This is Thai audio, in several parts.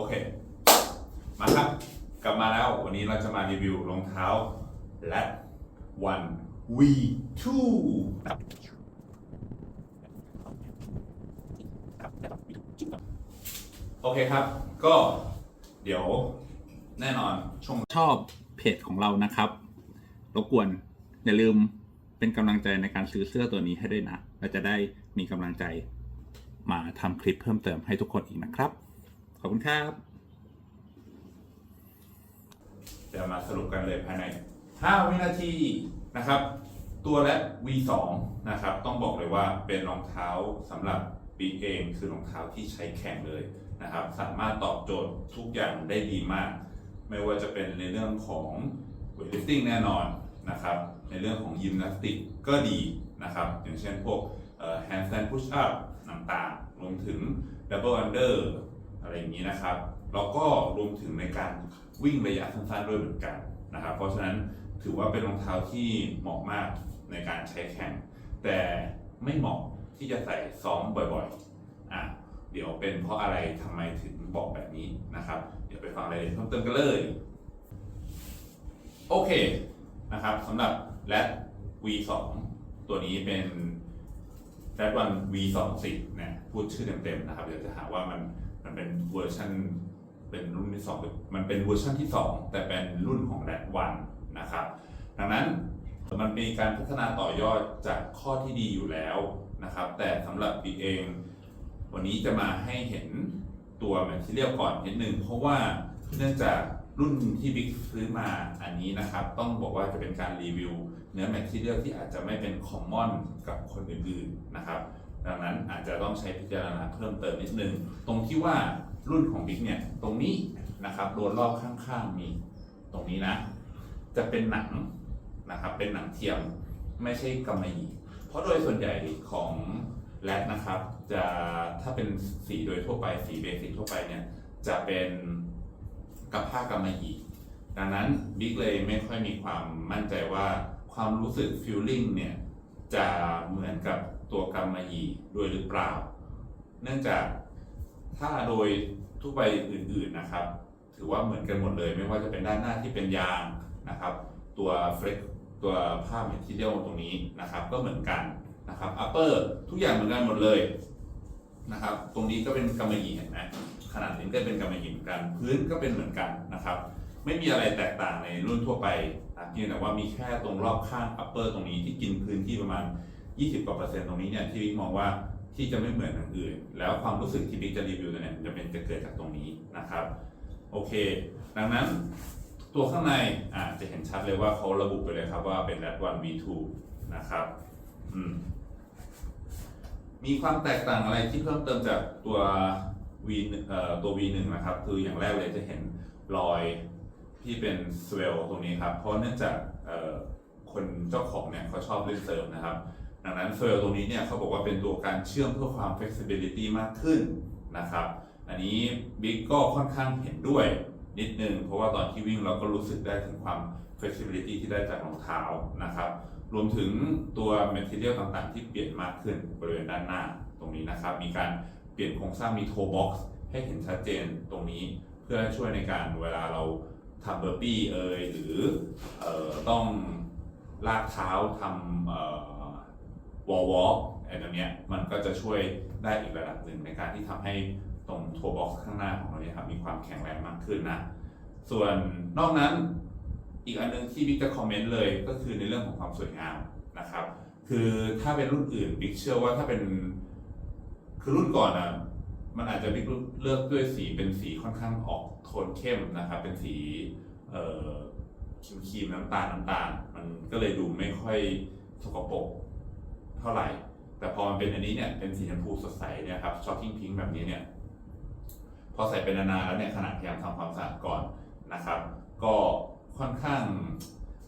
โอเค มาครับ กลับมาแล้ว วันนี้เราจะมารีวิวรองเท้า Lat One V2 โอเคครับ ก็เดี๋ยวแน่นอนชชอบเพจของเรานะครับ รบกวนอย่าลืมเป็นกำลังใจในการซื้อเสื้อตัวนี้ให้ด้วยนะ เราจะได้มีกำลังใจมาทำคลิปเพิ่มเติมให้ทุกคนอีกนะครับ ขอบคุณครับเดี๋ยวมาสรุปกันเลยภายใน 5 วินาทีนะครับ ตัวและ V2 นะครับ ต้องบอกเลยว่าเป็นรองเท้าสำหรับปีเองคือรองเท้าที่ใช้แข่งเลยนะครับ สามารถตอบโจทย์ทุกอย่างได้ดีมาก ไม่ว่าจะเป็นในเรื่องของ weightlifting แน่นอนนะครับ ในเรื่องของยิมนาสติกก็ดีนะครับ อย่างเช่นพวกเอ่อ handstand push up ต่างๆ รวมถึง double under อ อะไรอย่างนี้นะครับ แล้วก็รวมถึงในการวิ่งระยะสั้นๆด้วยเหมือนกันนะครับ เพราะฉะนั้นถือว่าเป็นรองเท้าที่เหมาะมากในการใช้แข่ง แต่ไม่เหมาะที่จะใส่ซ้อมบ่อยๆ อะ เดี๋ยวเป็นเพราะอะไรทำไมถึงบอกแบบนี้นะครับ เดี๋ยวไปฟังรายละเอียดเพิ่มเติมกันเลย โอเคนะครับสำหรับ l a t V2 ตัวนี้เป็น l a t One V2 10นะพูดชื่อเต็มๆนะครับ เดี๋ยวจะหาว่ามัน มันเป็นเวอร์ชันเป็นรุ่นที่2หรือมันเป็นเวอร์ชันที่2แต่เป็นรุ่นของ l a t One นะครับ ดังนั้นมันมีการพัฒนาต่อยอดจากข้อที่ดีอยู่แล้วนะครับ แต่สำหรับปีเอง วันนี้จะมาให้เห็นตัวแมทเทียลก่อนนิดนึงเพราะว่าเนื่องจากรุ่นที่บิ๊กซื้อมาอันนี้นะครับ ต้องบอกว่าจะเป็นการรีวิว เนื้อแมทเทียลที่อาจจะไม่เป็นคอมมอนกับคนอื่นๆนะครับ ดังนั้นอาจจะต้องใช้พิจารณาเพิ่มเติมนิดนึง ตรงที่ว่ารุ่นของบิ๊กเนี่ย ตรงนี้นะครับโดนรอบข้างๆมีตรงนี้นะ จะเป็นหนังนะครับเป็นหนังเทียมไม่ใช่กำมะหยี่เพราะโดยส่วนใหญ่ของแรดนะครับจะถ้าเป็นสีโดยทั่วไปสีเบสิกทั่วไปเนี่ยจะเป็นกับผ้ากำมะหยี่ดังนั้นบิ๊กเลยไม่ค่อยมีความมั่นใจว่าความรู้สึกฟิลลิ่งเนี่ยจะเหมือนกับ ตัวกำมะหยี่ด้วยหรือเปล่า เนื่องจากถ้าโดยทั่วไปอื่นๆนะครับ ถือว่าเหมือนกันหมดเลย ไม่ว่าจะเป็นด้านหน้าที่เป็นยางนะครับ ตัวเฟรกตัวผ้าเมทเทียลตรงนี้นะครับ ก็เหมือนกันนะครับอัปเปอร์ทุกอย่างเหมือนกันหมดเลยนะครับ ตรงนี้ก็เป็นกำมะหยี่เห็นไหมขนาดนี้ก็เป็นกำมะหยี่เหมือนกัน พื้นก็เป็นเหมือนกันนะครับ ไม่มีอะไรแตกต่างในรุ่นทั่วไปอะเพียงแต่ว่ามีแค่ตรงรอบข้างอัปเปอร์ตรงนี้ที่กินพื้นที่ประมาณ 20 กว่าเปอร์เซ็นต์ตรงนี้เนี่ยที่บิ๊กมองว่าที่จะไม่เหมือนอย่างอื่น แล้วความรู้สึกที่บิ๊กจะรีวิวเนี่ยจะเป็นจะเกิดจากตรงนี้นะครับ โอเค ดังนั้นตัวข้างในอ่าจะเห็นชัดเลยว่าเขาระบุไปเลยครับว่าเป็น Red o n V2 นะครับอืมมีความแตกต่างอะไรที่เพิ่มเติมจากตัว V เอ่อตัว V1 นะครับ คืออย่างแรกเลยจะเห็นรอยที่เป็นสเวลตรงนี้ครับ เพราะเนื่องจากเอ่อคนเจ้าของเนี่ยเขาชอบเล่นเซิร์ฟนะครับ ดังนั้นสเวลตรงนี้เนี่ยเขาบอกว่าเป็นตัวการเชื่อมเพื่อความ flexibility มากขึ้นนะครับ อันนี้บิ๊กก็ค่อนข้างเห็นด้วยนิดนึง เพราะว่าตอนที่วิ่งเราก็รู้สึกได้ถึงความ flexibility ที่ได้จากรองเท้านะครับ รวมถึงตัว material ต่างๆ ที่เปลี่ยนมากขึ้นบริเวณด้านหน้าตรงนี้นะครับ มีการเปลี่ยนโครงสร้างมี toe box ให้เห็นชัดเจนตรงนี้เพื่อช่วยในการเวลาเราทำเบอร์ปี้เอยหรือออต้องลากเท้าทำ วอลวอล์กไอ้ตรงเนี้ยมันก็จะช่วยได้อีกระดับหนึ่งในการที่ทำให้ตรงทัวบ็อกซ์ข้างหน้าของเราเนี่ยครับมีความแข็งแรงมากขึ้นนะ ส่วนนอกนั้นอีกอันหนึงที่บิ๊กจะคอมเมนต์เลยก็คือในเรื่องของความสวยงามนะครับ คือถ้าเป็นรุ่นอื่นบิ๊กเชื่อว่าถ้าเป็นคือรุ่นก่อนอะมันอาจจะบิ๊กเลือกด้วยสีเป็นสีค่อนข้างออกโทนเข้มนะครับ เป็นสีเอ่อครีมครีมน้ำตาลน้ำตาล มันก็เลยดูไม่ค่อยสกปรก เท่าไหร่ แต่พอมันเป็นอันนี้เนี่ยเป็นสีชมพูสดใสเนี่ยครับช็อคกิ้งพิงแบบนี้เนี่ยพอใส่เป็นนานๆแล้วเนี่ยขนาดพยายามทำความสะอาดก่อนนะครับ ก็ค่อนข้าง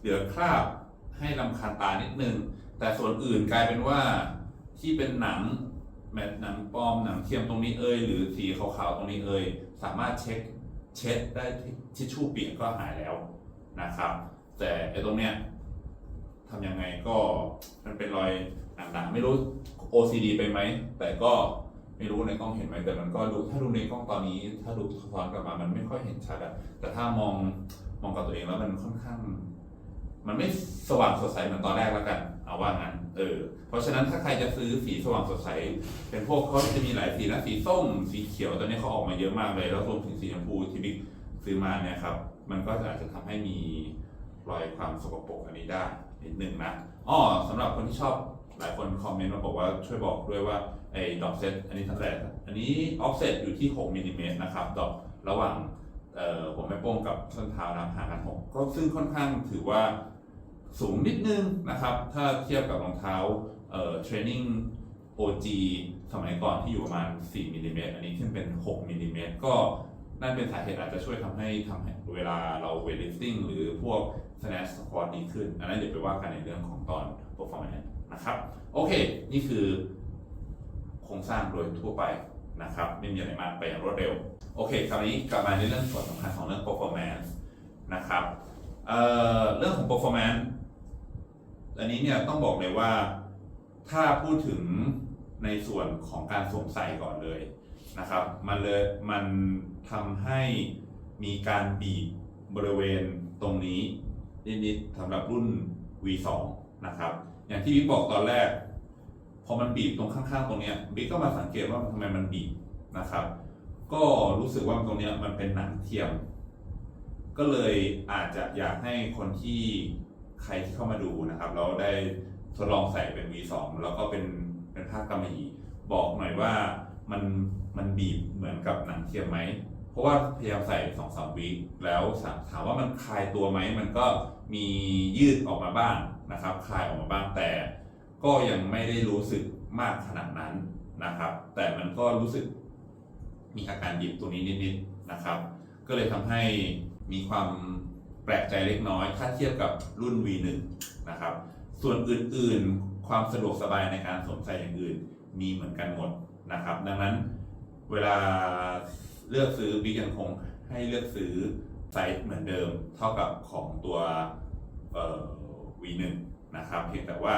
เหลือคราบให้ลำคาญตานิดนึง แต่ส่วนอื่นกลายเป็นว่าที่เป็นหนังแมทหนังปลอมหนังเทียมตรงนี้เอ่ยหรือสีขาวๆตรงนี้เอ่ยสามารถเช็คเช็ดได้ทิชชู่เปียกก็หายแล้วนะครับ แต่ไอ้ตรงเนี้ย ทำยังไงก็มันเป็นรอยด่างๆไม่รู้ OCD ไปไหม แต่ก็ไม่รู้ในกล้องเห็นไหมแต่มันก็ดูถ้าดูในกล้องตอนนี้ ถ้าดูสะท้อนกลับมามันไม่ค่อยเห็นชัดอะแต่ถ้ามองมองกับตัวเองแล้วมันค่อนข้าง มันไม่สว่างสดใสเหมือนตอนแรกแล้วกัน เอาว่างั้นเออเพราะฉะนั้นถ้าใครจะซื้อสีสว่างสดใส เป็นพวกเขาจะมีหลายสีนะสีส้ม สีเขียวตอนนี้เขาออกมาเยอะมากเลยแล้วรวมถึงสีชมพูที่บิ๊กซื้อมาเนี่ยครับ มันก็อาจจะทำให้มีรอยความสกปรกอันนี้ได้ นิดนึงนะอ๋อสำหรับคนที่ชอบหลายคนคอมเมนต์มาบอกว่าช่วยบอกด้วยว่าไอ้ดอกเซตอันนี้เทั้งแรกอันนี้ออฟเซตอยู่ที่ 6มิลลิเมตรนะครับดอกระหว่างเอ่อผมแม่โป้งกับส้นเท้านะห่างกัน 6 ก็ซึ่งค่อนข้างถือว่าสูงนิดนึงนะครับ ถ้าเทียบกับรองเท้าเอ่อเทรนนิ่ง OG สมัยก่อนที่อยู่ประมาณ 4มิลลิเมตรอันนี้ขึ้นเป็น 6มิลลิเมตรก็ นั่นเป็นสาเหตุอาจจะช่วยทำให้ทำให้เวลาเราเวทลิฟติ้งหรือพวก snatch squat ดีขึ้น อันนั้นเดี๋ยวไปว่ากันในเรื่องของตอน performance นซ์นะครับ โอเค นี่คือโครงสร้างโดยทั่วไปนะครับ ไม่มีอะไรมากไปอย่างรวดเร็ว โอเคคราวนี้กลับมาในเรื่องส่วนสำคัญของเรื่อง performance นะครับเเรื่องของ performance อันนี้เนี่ยต้องบอกเลยว่าถ้าพูดถึงในส่วนของการสวมใส่ก่อนเลย นะครับมันเลยมันทำให้มีการบีบบริเวณตรงนี้นิดๆสำหรับรุ่น V2 นะครับอย่างที่บิ๊กบอกตอนแรก พอมันบีบตรงข้างๆ ตรงเนี้ยบิ๊กก็มาสังเกตว่าทำไมมันบีบนะครับ ก็รู้สึกว่าตรงเนี้ยมันเป็นหนังเทียม ก็เลยอาจจะอยากให้คนที่ใครที่เข้ามาดูนะครับ เราได้ทดลองใส่เป็น V2 แล้วก็เป็นเป็นผ้ากำมะหยี่บอกหน่อยว่า มันมันบีบเหมือนกับหนังเทียมไหม เพราะว่าพยายามใส่สองสามวิแล้วถามว่ามันคลายตัวไหม มันก็มียืดออกมาบ้างนะครับ คลายออกมาบ้างแต่ ก็ยังไม่ได้รู้สึกมากขนาดนั้นนะครับ แต่มันก็รู้สึกมีอาการบีบตรงนี้นิดๆนะครับ ก็เลยทำให้มีความแปลกใจเล็กน้อย ถ้าเทียบกับรุ่น V1 นะครับ ส่วนอื่นๆ ความสะดวกสบายในการสวมใส่อย่างอื่น มีเหมือนกันหมด นะครับ ดังนั้นเวลาเลือกซื้อบิ๊กยังคงให้เลือกซื้อไซส์เหมือนเดิมเท่ากับของตัว V1 นะครับเพียงแต่ว่า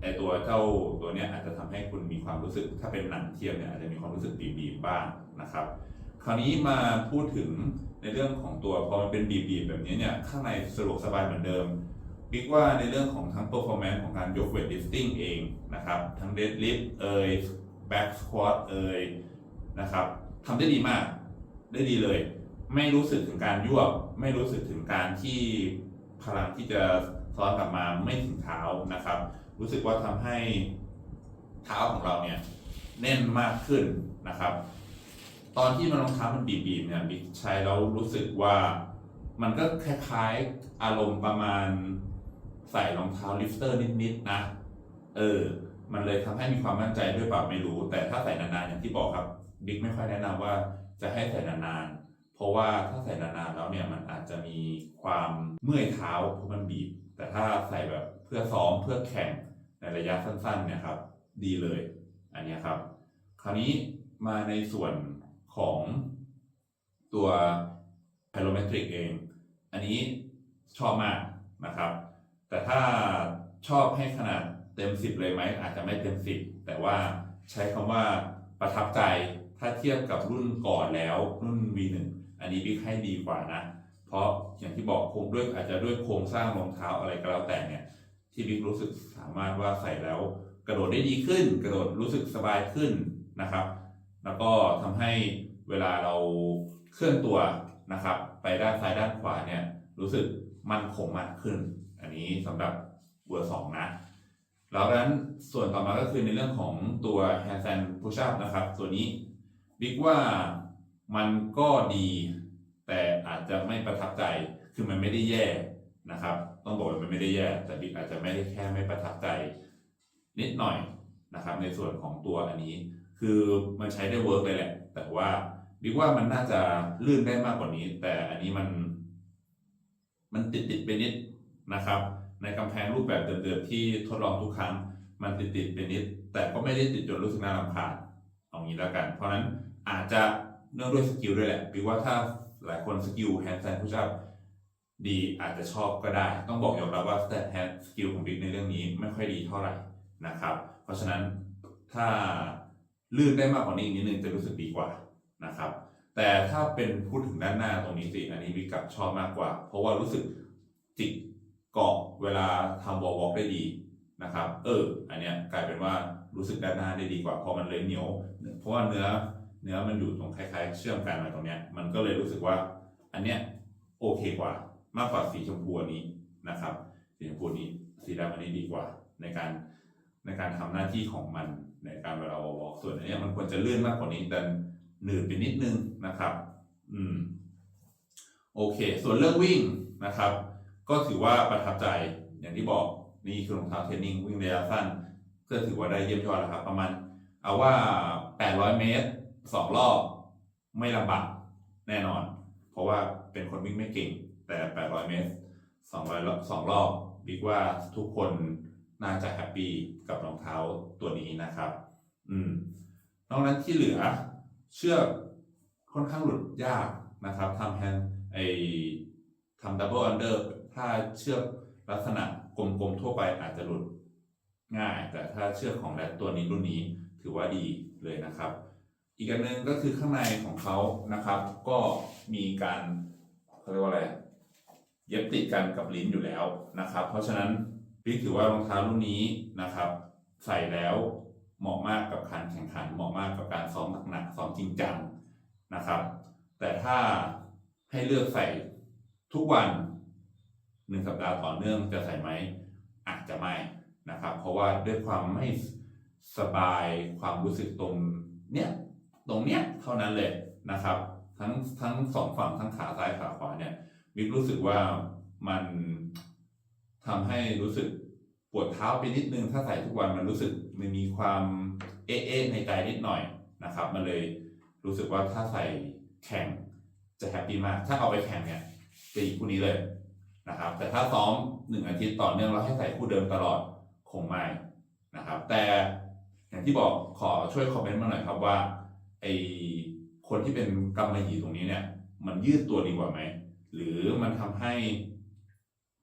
ไอตัวเจ้าตัวเนี้ยอาจจะทำให้คุณมีความรู้สึก ถ้าเป็นหนังเทียมเนี่ยอาจจะมีความรู้สึกบีบๆบ้างนะครับ คราวนี้มาพูดถึงในเรื่องของตัวพอมันเป็นบีบๆแบบนี้เนี่ยข้างในสะดวกสบายเหมือนเดิมบิ๊กว่าในเรื่องของทั้ง performance ของการยกเวท lifting เองนะครับ ทั้ง deadlift เอ่ย back squat เอ่ยนะครับทำได้ดีมาก ได้ดีเลย ไม่รู้สึกถึงการยวบไม่รู้สึกถึงการที่พลังที่จะซ้อนกลับมาไม่ถึงเท้านะครับ รู้สึกว่าทำให้เท้าของเราเนี่ยแน่นมากขึ้นนะครับ ตอนที่มันรองเท้ามันบีบๆเนี่ยบิ๊กใช้แล้วรู้สึกว่ามันก็คล้ายๆอารมณ์ประมาณใส่รองเท้าลิฟเตอร์นิดๆนะ เออ มันเลยทำให้มีความมั่นใจด้วยเปล่าไม่รู้ แต่ถ้าใส่นานๆอย่างที่บอกครับบิ๊กไม่ค่อยแนะนำว่าจะให้ใส่นานๆ เพราะว่าถ้าใส่นานๆแล้วเนี่ยมันอาจจะมีความเมื่อยเท้าเพราะมันบีบ แต่ถ้าใส่แบบเพื่อซ้อมเพื่อแข่งในระยะสั้นๆเนี่ยครับ ดีเลย อันนี้ครับ คราวนี้มาในส่วนของตัว Pyrometric เอง อันนี้ชอบมากนะครับ แต่ถ้าชอบให้ขนาด ต็ม10เลยไหมอาจจะไม่เต็ม10แต่ว่าใช้คำว่าประทับใจถ้าเทียบกับรุ่นก่อนแล้วรุ่น V1 อันนี้บิ๊กให้ดีกว่านะ เพราะอย่างที่บอกคงด้วยอาจจะด้วยโครงสร้างรองเท้าอะไรก็แล้วแต่เนี่ยที่บิ๊กรู้สึกสามารถว่าใส่แล้ว กระโดดได้ดีขึ้น กระโดดรู้สึกสบายขึ้นนะครับ แล้วก็ทำให้เวลาเราเคลื่อนตัวนะครับ ไปด้านซ้ายด้านขวาเนี่ยรู้สึกมั่นคงมากขึ้น อันนี้สำหรับเวอร์สองนะ แล้วนั้นส่วนต่อมาก็คือในเรื่องของตัว handstand push up นะครับ ตัวนี้บิ๊กว่ามันก็ดี แต่อาจจะไม่ประทับใจคือมันไม่ได้แย่นะครับ ต้องบอกว่ามันไม่ได้แย่ แต่บิ๊กอาจจะไม่ได้แค่ไม่ประทับใจ นิดหน่อยนะครับ ในส่วนของตัวอันนี้ คือมันใช้ได้เวิร์กเลยแหละ แต่ว่าบิ๊กว่ามันน่าจะลื่นได้มากกว่านี้ แต่อันนี้มัน มันติดติดๆไปนิดนะครับ ในกำแพงรูปแบบเดิมๆที่ทดลองทุกครั้ง มันติดๆไปนิด แต่ก็ไม่ได้ติดจนรู้สึกน่ารำคาญเอางี้แล้วกัน เพราะนั้นอาจจะเนื่องด้วยสกิลด้วยแหละบิ๊กว่าถ้าหลายคนสกิลแฮนด์แซนพุชอัพดีอาจจะชอบก็ได้ ต้องบอกยอมรับว่าแต่แฮนด์สกิลของบิ๊กในเรื่องนี้ไม่ค่อยดีเท่าไหร่นะครับ เพราะฉะนั้นถ้าลื่นได้มากกว่านี้อีกนิดนึงจะรู้สึกดีกว่านะครับ แต่ถ้าเป็นพูดถึงด้านหน้าตรงนี้สิอันนี้วิกกับชอบมากกว่า เพราะว่ารู้สึกจิกเกาะ เวลาทำวอลวอล์กได้ดีนะครับ เออ อันเนี้ยกลายเป็นว่ารู้สึกด้านหน้าได้ดีกว่าเพราะมันเลยเหนียว เพราะว่าเนื้อเนื้อมันอยู่ตรงคล้ายๆ เชื่อมกันมาตรงเนี้ยมันก็เลยรู้สึกว่า อันเนี้ยโอเคกว่ามากกว่าสีชมพูอันนี้นะครับ สีชมพูนี้สีดำอันนี้ดีกว่าในการในการทำหน้าที่ของมันในการเวลาวอล์กส่วนอันเนี้ยมันควรจะเลื่อนมากกว่านี้แต่หนืดไปนิดนึงนะครับ อืม โอเค ส่วนเรื่องวิ่งนะครับ ก็ถือว่าประทับใจอย่างที่บอกนี่คือรองเท้าเทรนนิ่งวิ่งระยะสั้นก็ถือว่าได้เยี่ยมยอดแล้วครับ ประมาณเอาว่า 800 เมตรสองรอบ ไม่ลำบากแน่นอน เพราะว่าเป็นคนวิ่งไม่เก่ง แต่ 800 เมตร200รอบสองรอบบิ๊กว่าทุกคนน่าจะแฮปปี้กับรองเท้าตัวนี้นะครับ อืมนอกนั้นที่เหลือเชือกค่อนข้างหลุดยากนะครับทำแฮนไอทำดับเบิลอันเดอร์ ถ้าเชือกลักษณะกลมๆทั่วไปอาจจะหลุดง่าย แต่ถ้าเชือกของแรดตัวนี้รุ่นนี้ถือว่าดีเลยนะครับ อีกอันนึงก็คือข้างในของเขานะครับ ก็มีการเขาเรียกว่าอะไรเย็บติดกันกับลิ้นอยู่แล้วนะครับ เพราะฉะนั้นพี่ถือว่ารองเท้ารุ่นนี้นะครับ ใส่แล้วเหมาะมากกับการแข่งขันเหมาะมากกับการซ้อมหนักๆซ้อมจริงจังนะครับ แต่ถ้าให้เลือกใส่ทุกวัน หนึ่งสัปดาห์ต่อเนื่องจะใส่ไหมอาจจะไม่นะครับ เพราะว่าด้วยความไม่สบายความรู้สึกตรงเนี้ยตรงเนี้ยเท่านั้นเลยนะครับ ทั้งทั้งสองฝั่งทั้งขาซ้ายขาขวาเนี่ยมิกรู้สึกว่ามันทำให้รู้สึกปวดเท้าไปนิดนึงถ้าใส่ทุกวันมันรู้สึกมันมีความเอ๊ะในใจนิดหน่อยนะครับ มันเลยรู้สึกว่าถ้าใส่แข่งจะแฮปปี้มาก ถ้าเอาไปแข่งเนี่ยจะอีกคู่นี้เลย นะครับแต่ถ้าซ้อมหนึ่งอาทิตย์ต่อเนื่องแล้วให้ใส่คู่เดิมตลอดคงไม่นะครับ แต่อย่างที่บอกขอช่วยคอมเมนต์มาหน่อยครับว่าไอคนที่เป็นกำมะหยี่ตรงนี้เนี่ย มันยืดตัวดีกว่าไหมหรือมันทำให้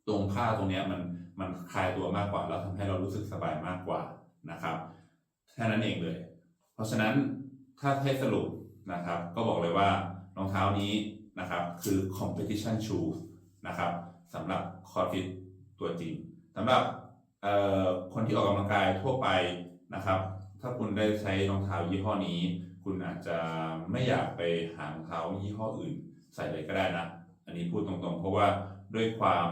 ตรงผ้าตรงเนี้ยมันมันคลายตัวมากกว่า แล้วทำให้เรารู้สึกสบายมากกว่านะครับแค่นั้นเองเลย เพราะฉะนั้นถ้าให้สรุปนะครับ ก็บอกเลยว่ารองเท้านี้นะครับคือ competition shoes นะครับ สำหรับคอร์ฟิตตัวจริงสำหรับคนที่ออกกำลังกายทั่วไปนะครับ ถ้าคุณได้ใช้รองเท้ายี่ห้อนี้ คุณอาจจะไม่อยากไปหารองเท้ายี่ห้ออื่น ใส่เลยก็ได้นะ อันนี้พูดตรงๆ เพราะว่าด้วยความ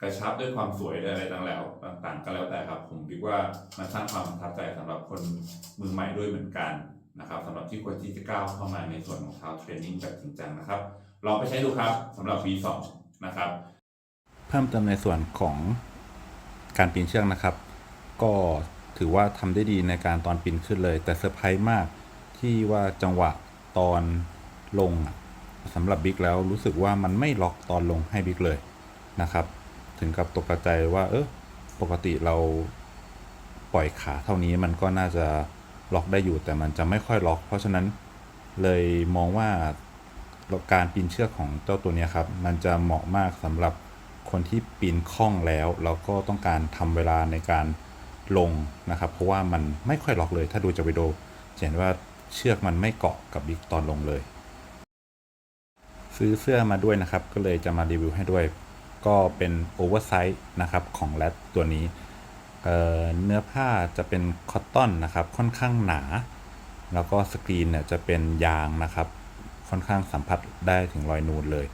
กระชับด้วยความสวยอะไรต่างๆแล้วต่างๆก็แล้วแต่ครับ ผมคิดว่ามันสร้างความประทับใจสำหรับคนมือใหม่ด้วยเหมือนกันนะครับสำหรับที่ควรที่จะก้าวเข้ามาในส่วนของเท้าเทรนนิ่งแบบจริงจังนะครับลองไปใช้ดูครับสำหรับ V2 นะครับ เพิ่มเติมในส่วนของการปีนเชือกนะครับ ก็ถือว่าทำได้ดีในการตอนปีนขึ้นเลย แต่เซอร์ไพรส์มากที่ว่าจังหวะตอนลงสำหรับบิ๊กแล้วรู้สึกว่ามันไม่ล็อกตอนลงให้บิ๊กเลยนะครับ ถึงกับตกใจว่า เออปกติเราปล่อยขาเท่านี้มันก็น่าจะล็อกได้อยู่แต่มันจะไม่ค่อยล็อก เพราะฉะนั้นเลยมองว่า การปีนเชือกของเจ้าตัวนี้ครับ มันจะเหมาะมากสำหรับคนที่ปีนคล่องแล้ว แล้วก็ต้องการทำเวลาในการลงนะครับ เพราะว่ามันไม่ค่อยล็อกเลย ถ้าดูจากวิดีโอจะเห็นว่าเชือกมันไม่เกาะกับบิ๊กตอนลงเลย ซื้อเสื้อมาด้วยนะครับ ก็เลยจะมารีวิวให้ด้วย ก็เป็นโอเวอร์ไซส์นะครับของแรดตัวนี้เเนื้อผ้าจะเป็นคอตตอนนะครับ ค่อนข้างหนา แล้วก็สกรีนเนี่ยจะเป็นยางนะครับ ค่อนข้างสัมผัสได้ถึงรอยนูนเลย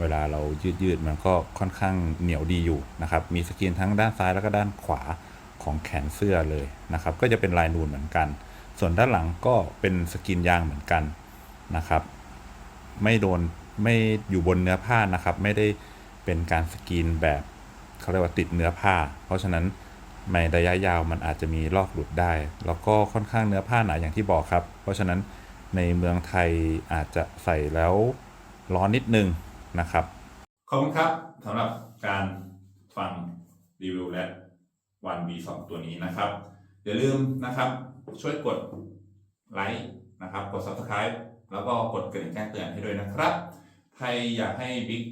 เวลาเรายืดยืดๆมันก็ค่อนข้างเหนียวดีอยู่นะครับ มีสกรีนทั้งด้านซ้ายแล้วก็ด้านขวาของแขนเสื้อเลยนะครับ ก็จะเป็นลายนูนเหมือนกัน ส่วนด้านหลังก็เป็นสกรีนยางเหมือนกันนะครับ ไม่โดนไม่อยู่บนเนื้อผ้านะครับ ไม่ได้เป็นการสกรีนแบบเขาเรียกว่าติดเนื้อผ้า เพราะฉะนั้นในระยะยาวมันอาจจะมีลอกหลุดได้ แล้วก็ค่อนข้างเนื้อผ้าหนาอย่างที่บอกครับ เพราะฉะนั้น ในเมืองไทยอาจจะใส่แล้วร้อนนิดนึงนะครับ ขอบคุณครับสำหรับการฟังรีวิวและวัน V2 ตัวนี้นะครับ อย่าลืมนะครับช่วยกดไลค์นะครับกด Subscribe แล้วก็กดกระดิ่งแจ้งเตือนให้ด้วยนะครับ ใครอยากให้บิ๊ก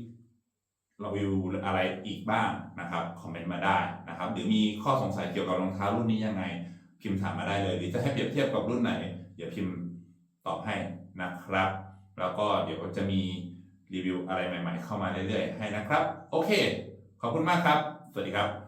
รีวิวอะไรอีกบ้างนะครับคอมเมนต์มาได้นะครับ หรือมีข้อสงสัยเกี่ยวกับรองเท้ารุ่นนี้ยังไง พิมพ์ถามมาได้เลย หรือจะให้เปรียบเทียบกับรุ่นไหนเดี๋ยวพิมพ์ ตอบให้นะครับ แล้วก็เดี๋ยวจะมีรีวิวอะไรใหม่ ๆ เข้ามาเรื่อยๆ ให้นะครับ โอเค ขอบคุณมากครับ สวัสดีครับ